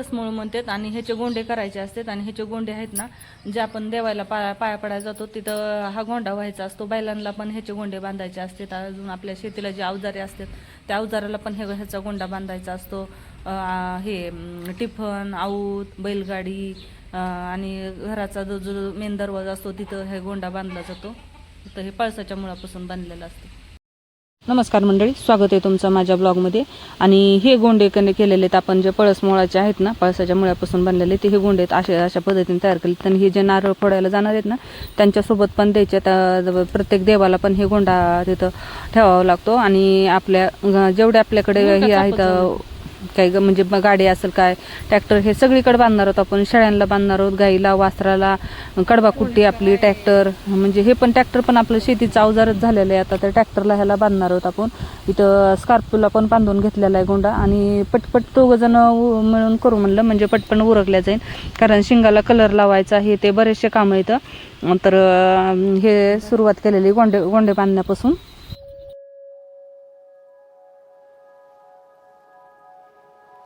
पळसमूळ म्हणतात आणि ह्याचे गोंडे करायचे असतात आणि ह्याचे गोंडे आहेत ना जे आपण देवायला पाया पाया पडायला जातो तिथं हा गोंडा व्हायचा असतो. बैलांना पण ह्याचे गोंडे बांधायचे असतात अजून आपल्या शेतीला जे अवजारे असतात त्या अवजाराला पण हे ह्याचा गोंडा बांधायचा असतो. हे टिफन आऊत बैलगाडी आणि घराचा जो जो मेन दरवाजा असतो तिथं हे गोंडा बांधला जातो. तर हे पळसाच्या मुळापासून बांधलेलं असतं. नमस्कार मंडळी स्वागत आहे तुमचं माझ्या ब्लॉगमध्ये. आणि हे गोंडे कने केलेले आहेत आपण जे पळस मुळाचे आहेत ना पळसाच्या मुळापासून बनलेले ते हे गोंडे आहेत अशा अशा पद्धतीने तयार केले आणि हे जे नारळ फोडायला जाणार आहेत ना त्यांच्यासोबत पण द्यायचे आता प्रत्येक देवाला पण हे गोंडा तिथं ठेवावा लागतो. आणि आपल्या जेवढे आपल्याकडे हे आहेत काही म्हणजे गाडी असेल काय ट्रॅक्टर हे सगळीकडे बांधणार आहोत आपण. शेळ्यांना बांधणार आहोत गाईला वासराला कडबा कुट्टी आपली ट्रॅक्टर म्हणजे हे पण ट्रॅक्टर पण आपलं शेतीचं अवजारच झालेलं आहे. आता त्या ट्रॅक्टरला ह्याला बांधणार आहोत आपण. इथं स्कॉर्पिओला पण बांधून घेतलेला आहे गोंडा. आणि पटपट दोघंजण उ- मिळून करू म्हणलं म्हणजे पटपण उरकल्या जाईल कारण शिंगाला कलर लावायचा हे ते बरेचसे कामं इथं. तर हे सुरुवात केलेली गोंडे गोंडे बांधण्यापासून.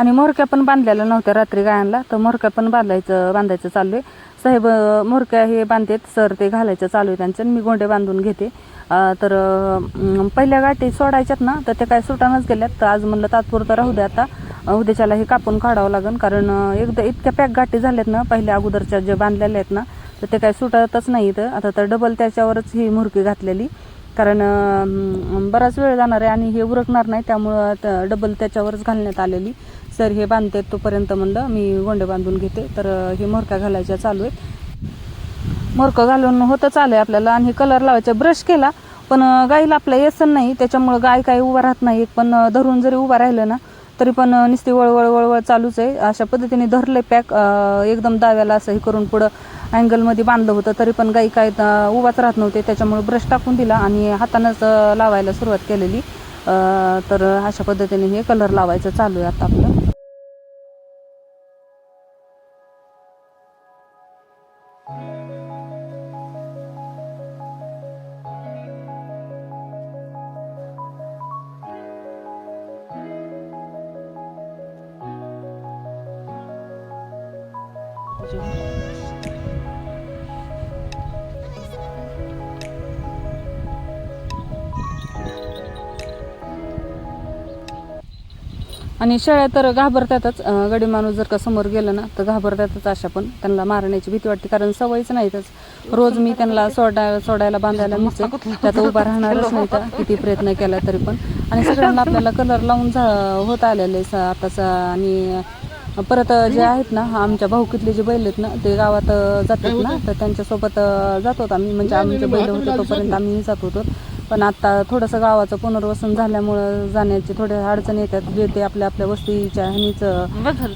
आणि मोरक्या पण बांधलेल्या नव्हत्या रात्री गायांना तर मोरक्या पण बांधायचं बांधायचं चालू आहे. साहेब मोरक्या हे बांधतात सर ते घालायचं चालू आहे त्यांचं आणि मी गोंडे बांधून घेते. तर पहिल्या गाठी सोडायच्यात ना तर ते काय सुटानच गेल्यात. तर आज म्हणलं तात्पुरतं राहू दे आता. उद्याच्याला हे कापून काढावं लागेल कारण एकदा इतक्या पॅक गाठी झाल्यात ना पहिल्या अगोदरच्या जे बांधलेल्या आहेत ना तर ते काय सुटतच नाही तर आता तर डबल त्याच्यावरच ही मुरकी घातलेली. कारण बराच वेळ जाणार आहे आणि हे उरकणार नाही. त्यामुळं डबल त्याच्यावरच घालण्यात आलेली. सर हे बांधते तोपर्यंत म्हणलं मी गोंडे बांधून घेते. तर हे मोरक्या घालायच्या चालू आहेत. मोरकं घालून होतं चालू आहे आपल्याला आणि हे कलर लावायचा. ब्रश केला पण गाईला आपल्या येसन नाही. त्याच्यामुळं गाय काही उभा राहत नाही. पण धरून जरी उभा राहिलं ना तरी पण नुसती वळवळ वळवळ चालूच आहे. अशा पद्धतीने धरले पॅक एकदम दाव्याला असं हे करून पुढं अँगलमध्ये बांधलं होतं तरी पण गाई काय उभाच राहत नव्हते. त्याच्यामुळे ब्रश टाकून दिला आणि हातानंच लावायला सुरुवात केलेली. तर अशा पद्धतीने हे कलर लावायचं चालू आहे आता आपलं. आणि शेळ्या तर घाबरतातच. गडी माणूस जर का समोर गेलं ना तर घाबरतातच अशा पण. त्यांना मारण्याची भीती वाटते कारण सवयच नाहीतच रोज मी त्यांना सोडा सोडायला बांधायला मिळते त्यात उभा राहणारच नाही तर किती प्रयत्न केला तरी पण. आणि सगळ्यांना आपल्याला कलर लावून झा- होत आलेले आताचा आणि परत जे आहेत ना आमच्या भाऊकीतले जे बैल आहेत ना ते गावात जातात ना तर त्यांच्यासोबत जात होतो आम्ही. म्हणजे आमचे बैल होते तोपर्यंत आम्ही जात होतो. पण आता थोडंसं गावाचं पुनर्वसन झाल्यामुळं जाण्याची थोड्या अडचणी येतात. जे ते आपल्या आपल्या वस्तीच्या ह्यानीच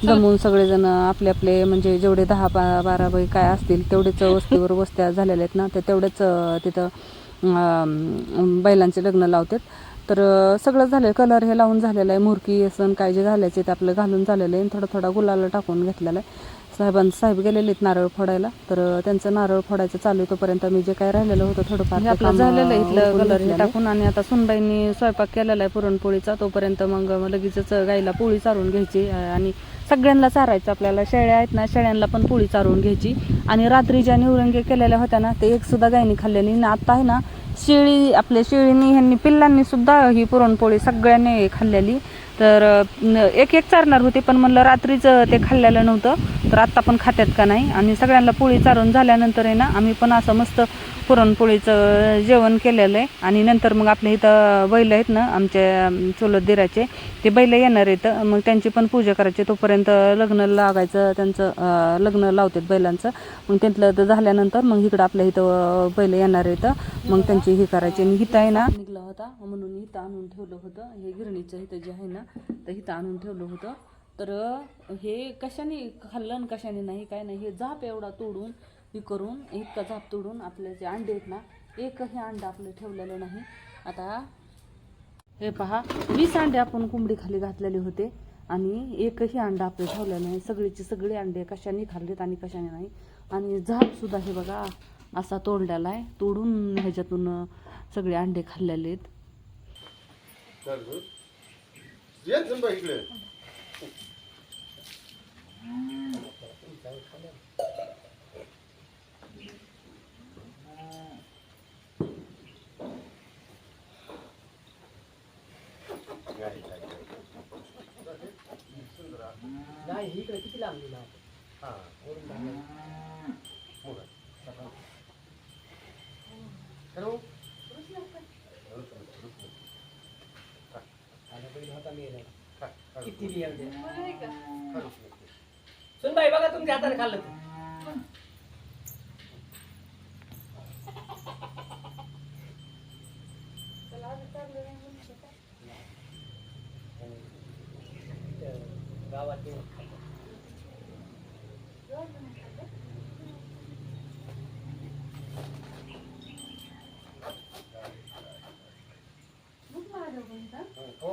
जमून सगळेजण आपले आपले म्हणजे जेवढे दहा बा बारा बाई काय असतील तेवढेच वस्तीवर वस्त्या झालेल्या आहेत ना तर तेवढेच तिथं बैलांचे लग्न लावतात. तर सगळं झालं कलर हे लावून झालेलं आहे. मुरकी सण काय जे घालायचे ते आपलं घालून झालेलं आहे. आणि थोडा थोडा गुलाला टाकून घेतलेला आहे. साहेबां साहेब गेलेले आहेत नारळ फोडायला. तर त्यांचं नारळ फोडायचं चालू आहे तोपर्यंत मी जे काय राहिलेलं होतं थोडंफार काम, झालेलं आहे इथलं कलर हे. टाकून आणि आता सुनबाईंनी स्वयंपाक केलेला आहे पुरणपोळीचा. तोपर्यंत मग लगेचच गाईला पोळी चारून घ्यायची. आणि सगळ्यांना चारायचं आपल्याला. शेळ्या आहेत ना शेळ्यांना पण पोळी चारून घ्यायची. आणि रात्री ज्या निवरंगे केलेल्या होत्या ना ते एक सुद्धा गायनी खाल्लेली आणि आता आहे ना शेळी आपल्या शेळीनी ह्यांनी पिल्लांनी सुद्धा ही पुरणपोळी सगळ्यांनी खाल्लेली. तर एक एक चारणार होते पण म्हणलं रात्रीच ते खाल्लेलं नव्हतं. तर आत्ता पण खात्यात का नाही? आणि सगळ्यांना पोळी चारून झाल्यानंतर आहे ना आम्ही पण असं मस्त पुरणपोळीचं जेवण केलेलं आहे. आणि नंतर मग आपल्या इथं बैल आहेत ना आमच्या चुलत दिराचे ते बैल येणार आहेत. मग त्यांची पण पूजा करायची तोपर्यंत लग्न लागायचं त्यांचं लग्न लावतात बैलांचं. मग त्यातलं तर झाल्यानंतर मग इकडं आपल्या इथं बैल येणार आहेत. मग त्यांची हे करायची. आणि इथं आहे ना निघला होता. म्हणून इथं आणून ठेवलं होतं. हे गिरणीचं इथं जे आहे ना तर इथं आणून ठेवलं होतं. तर हे कशाने खाल्लं आणि कशाने नाही काय नाही हे झाप एवढा तोडून हे करून इतका झाप तोडून आपले जे अंडे आहेत ना एकही अंडा आपलं ठेवलेलं नाही. आता हे पहा वीस अंडे आपण कोंबडी खाली घातलेले होते आणि एकही अंडा आपलं ठेवलेलं नाही. सगळीचे सगळे अंडे कशाने खाल्लेत आणि कशाने नाही. आणि झापसुद्धा हे बघा असा तोडलेला आहे. तोडून ह्याच्यातून सगळे अंडे खाल्लेले आहेत. ये झुंबा इकडे. नाही इकडे किती लांबली ना हा वरून धावलं. आला बैल होता मेला. किती रियाल दे. सुन बाई बघा तुमच्या हाताने खाल्लं ते. गावात येऊन खाल्लं. हो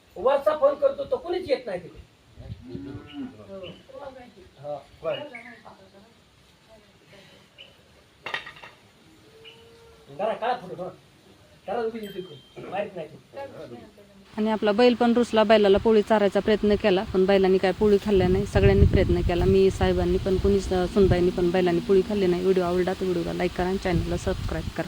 वरचा फोन करतो तो कुणीच येत नाही तिथे हा, बरं. जरा काळा फोटो त्याला उभी तिकडून. माहीत नाही ते. आणि आपला बैल पण रुसला बैलाला पोळी चारायचा प्रयत्न केला पण बैलांनी काय पोळी खाल्ल्या नाही. सगळ्यांनी प्रयत्न केला. मी साहेबांनी पण कुणी सुनबाईंनी पण बैलांनी पोळी खाल्ली नाही. व्हिडिओ आवडला तर व्हिडिओला लाईक करा आणि चॅनलला सबस्क्राईब करा.